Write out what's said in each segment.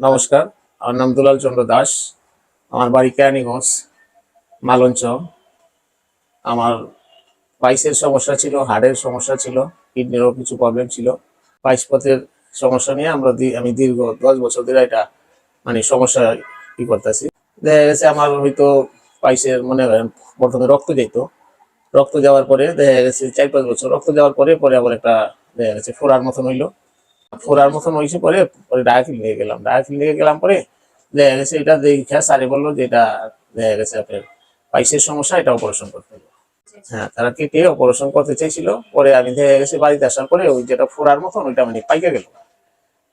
নমস্কার, আমার নাম দুলাল চন্দ্র দাস। আমার বাড়ি কেরানীগঞ্জ মালঞ্চ আমার পাইসের সমস্যা ছিল, হাড়ের সমস্যা ছিল, কিডনিরও কিছু প্রবলেম ছিল। পাইস পথের সমস্যা নিয়ে আমরা আমি দীর্ঘ দশ বছর ধরে এটা মানে সমস্যা ই করতেছি। দেখা গেছে আমার হয়তো পাইসের মনে করেন প্রথমে রক্ত যেত রক্ত যাওয়ার পরে দেখা গেছে চার পাঁচ বছর রক্ত যাওয়ার পরে পরে আবার একটা দেখা গেছে ফোড়ার মতন হইল। ফোরার মতন হয়েছে পরে পরে ডায়াফিল নিয়ে গেলাম। ডায়াফিল নিয়ে গেলাম পরে দেখা গেছে এটা দেখা স্যারে বলল যে এটা দেখা গেছে আপনার পাইসের সমস্যা, এটা অপারেশন করতে হবে। হ্যাঁ তারা কেটে অপারেশন করতে চাইছিল। পরে আমি দেখা গেছে বাড়িতে আসার পরে ওই যেটা ফোরার মতন, ওইটা মানে পাইকা গেল।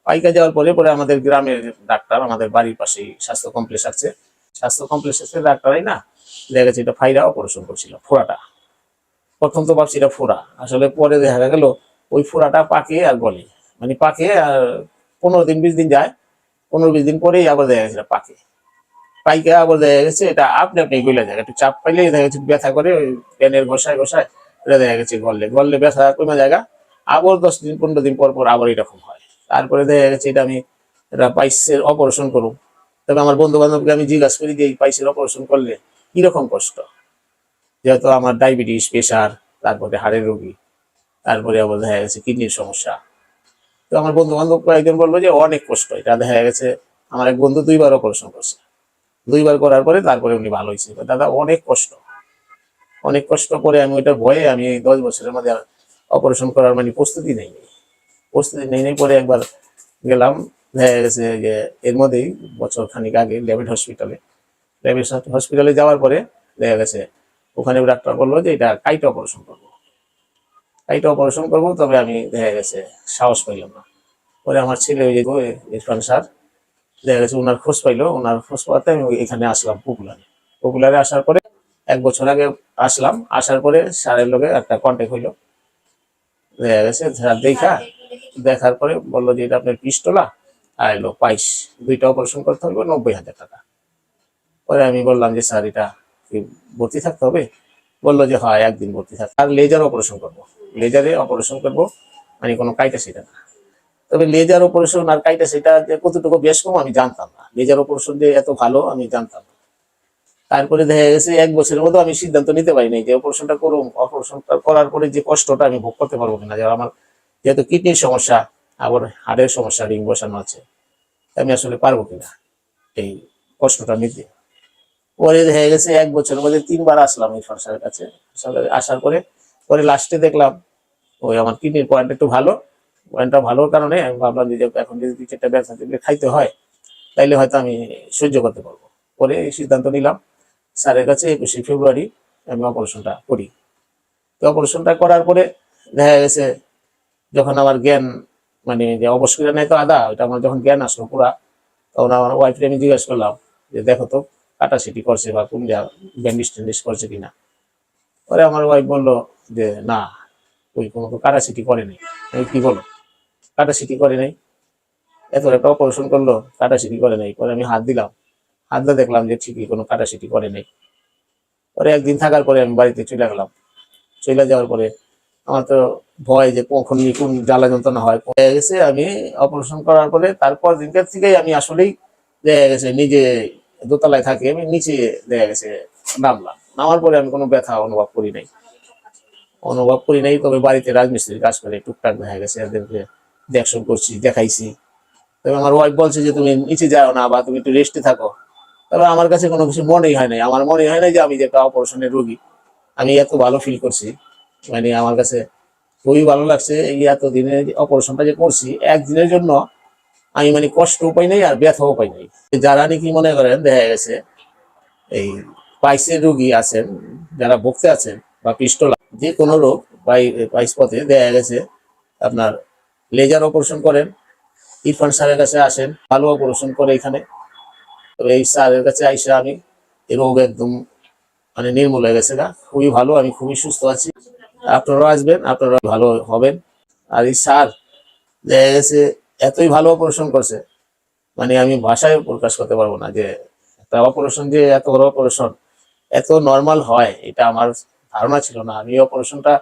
পাইকা যাওয়ার পরে পরে আমাদের গ্রামের ডাক্তার, আমাদের বাড়ির পাশেই স্বাস্থ্য কমপ্লেক্স আছে। স্বাস্থ্য কমপ্লেক্সের ডাক্তারই না, দেখা গেছে এটা ফাইরা অপারেশন করছিল ফোড়াটা প্রথম তো ভাবছি এটা ফোড়া আসলে পরে দেখা গেল, ওই ফোড়াটা পাকে আর গলে মানে পাকে পনেরো দিন, বিশ দিন যায়। পনেরো, বিশ দিন পরেই আবার দেখা গেছে পাকে পাইকে আবার দেখা গেছে, এটা আপনি আপনি গলে যায় একটু চাপ পাইলে দেখা গেছে ব্যথা করে প্যানের ঘষায় ঘষায় এটা দেখা গেছে গললে গললে ব্যথা কমে জায়গা আবার দশ দিন, পনেরো দিন পর পর আবার এরকম হয়। তারপরে দেখা গেছে এটা আমি, এটা পাইসের অপারেশন করব। তবে আমার বন্ধু বান্ধবকে আমি জিজ্ঞাসা করি যে, এই পাইসের অপারেশন করলে কীরকম কষ্ট? যেহেতু আমার ডায়াবেটিস, প্রেশার, তারপরে হাড়ের রোগী, তারপরে আবার দেখা গেছে কিডনির সমস্যা। তো আমার বন্ধু বান্ধব কয়েকজন বলল যে, অনেক কষ্ট এটা দেখা গেছে, আমার এক বন্ধু দুইবার অপারেশন করছে। দুইবার করার পরে তারপরে উনি ভালো হয়েছে। দাদা, অনেক কষ্ট। অনেক কষ্ট করে আমি ওইটার ভয়ে আমি দশ বছরের মধ্যে অপারেশন করার মানে প্রস্তুতি নেই প্রস্তুতি নেই নেই পরে একবার গেলাম, দেখা গেছে যে এর মধ্যেই বছর খানিক আগে লেভেট হসপিটালে লেভেট হসপিটালে যাওয়ার পরে দেখা গেছে, ওখানে ডাক্তার বলল যে, এটা কাইট অপারেশন করব। কাইট অপারেশন করব, তবে আমি দেখা গেছে, সাহস পাইলাম না। পরে আমার ছেলে ওই যে ইরফান স্যার, দেখা গেছে ওনার খোঁজ পাইলো, ওনার খোঁজ পাওয়াতে আমি এখানে আসলাম পপুলারে পপুলারে আসার পরে এক বছর আগে আসলাম, আসার পরে স্যারের লোকে একটা কন্ট্যাক্ট হইল। দেখা গেছে, স্যার দেখা, দেখার পরে বলল যে, এটা আপনার পিস্তলা আর এলো পাইস। দুইটা অপারেশন করতে হবে, নব্বই হাজার টাকা। পরে আমি বললাম যে, স্যার, এটা ভর্তি থাকতে হবে? বলল যে, হয়, একদিন ভর্তি থাকতে আর লেজার অপারেশন করব। লেজারে অপারেশন করব মানে কোনো কাইটা সেটা না। তবে লেজার অপারেশন আর কাইটা সেটা যে কতটুকু বেশ কম আমি জানতাম না। লেজার অপারেশন যে এত ভালো আমি জানতাম না। তারপরে দেখা গেছে এক বছরের মধ্যে আমি সিদ্ধান্ত নিতে পারিনি যে অপারেশনটা করুম। অপারেশনটা করার পরে যে কষ্টটা আমি ভোগ করতে পারব কিনা যে আমার যেহেতু কিডনির সমস্যা, আবার হাড়ের সমস্যা, রিং বসানো আছে আমি আসলে পারব কিনা এই কষ্টটা নিতে। পরে দেখা গেছে এক বছরের মধ্যে তিনবার আসলাম ইরফান স্যারের কাছে আসার পরে পরে লাস্টে দেখলাম, ওই আমার কিডনির পয়েন্ট একটু ভালো পয়েন্টটা ভালোর কারণে আমি ভাবলাম যে এখন যদি দুই চারটা ব্যবসা খাইতে হয়, তাইলে হয়তো আমি সহ্য করতে পারব। পরে সিদ্ধান্ত নিলাম, স্যারের কাছে একুশে ফেব্রুয়ারি আমি অপারেশনটা করি। তো অপারেশনটা করার পরে দেখা গেছে, যখন আমার জ্ঞান মানে যে অবশ্যই নেই তো আদা, ওইটা আমার যখন জ্ঞান আসলো পুরা, তখন আমার ওয়াইফকে আমি জিজ্ঞাসা করলাম যে, দেখো তো কাটাছিটি করছে বা কোন ব্যান্ডিস ট্যান্ডিস করছে কিনা? পরে আমার ওয়াইফ বলল যে, না, ওই কোনো তো কাটাছিটি করে নাই। কি বলো? কাটাছিটি করে নাই? এত একটা অপারেশন করল কাটাছিটি করে নাই। পরে আমি হাত দিলাম। হাত দিয়ে দেখলাম যে ঠিকই কোনো কাটাছিটি করে নাই। পরে একদিন থাকার পরে আমি বাড়িতে চলে গেলাম। চলে যাওয়ার পরে আমার তো ভয় যে কখন কোন জ্বালা যন্ত্রণা হয় হয়ে গেছে? আমি অপারেশন করার পরে তারপর দিনকার থেকেই আমি আসলেই দেখা গেছে নিজে দোতলায় থাকি, আমি নিচে দেখা গেছে নামলাম। নামার পরে আমি কোনো ব্যথা অনুভব করি নাই। অনুভব করি নাই, তবে বাড়িতে রাজমিস্ত্রির কাজ করে টুকটাক দেখা গেছে, এদেরকে দেখশন করছি, দেখাইছি। তবে আমার ওয়াইফ বলছে যে, তুমি নিচে যাও না বা তুমি একটু রেস্টে থাকো। তবে আমার কাছে কোনো কিছু মনেই হয় নাই। আমার মনে হয় না যে, আমি যে একটা অপারেশনের রোগী, আমি এত ভালো ফিল করছি। মানে আমার কাছে খুবই ভালো লাগছে এই এত দিনের অপারেশনটা যে করছি। একদিনের জন্য আমি মানে কষ্ট পাই নাই আর ব্যথাও পাই নাই। যারা নাকি মনে করেন, দেখা গেছে, এই পাইসের রুগী আছেন, যারা ভুগতে আছেন বা পিস্টল যে কোনো রোগ পাই পাইস পথে দেখা গেছে, আপনার লেজার অপারেশন করেন, ইরফান স্যারের কাছে আসেন, ভালো অপারেশন করে এখানে। তবে এই স্যারের কাছে আইসা আমি এই রোগ একদম মানে নির্মূল হয়ে গেছে না খুবই ভালো, আমি খুবই সুস্থ আছি। আপনারাও আসবেন আপনারা ভালো হবেন। আর এই স্যার দেখা গেছে এতই ভালো অপারেশন করছে মানে আমি ভাষায় প্রকাশ করতে পারব না যে, একটা অপারেশন যে এত বড় অপারেশন এত নর্মাল হয়, এটা আমার ধারণা ছিল না, আমি অপারেশনটা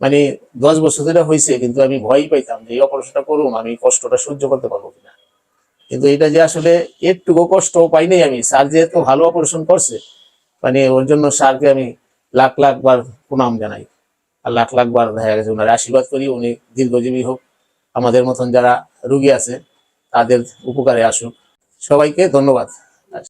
মানে দশ বছর ধরে হয়েছে, কিন্তু আমি ভয়ই পাইতাম যে এই অপারেশনটা করুম, আমি কষ্টটা সহ্য করতে পারব কিনা। কিন্তু এটা যে আসলে একটুকু কষ্ট পাই নাই আমি। স্যার যে এত ভালো অপারেশন করছে মানে ওর জন্য স্যারকে আমি লাখ লাখ বার প্রণাম জানাই। আর লাখ লাখ বার দেখা গেছে ওনার আশীর্বাদ করি, উনি দীর্ঘজীবী হোক, আমাদের মতন যারা রুগী আছে, তাদের উপকারে আসুক। সবাইকে ধন্যবাদ।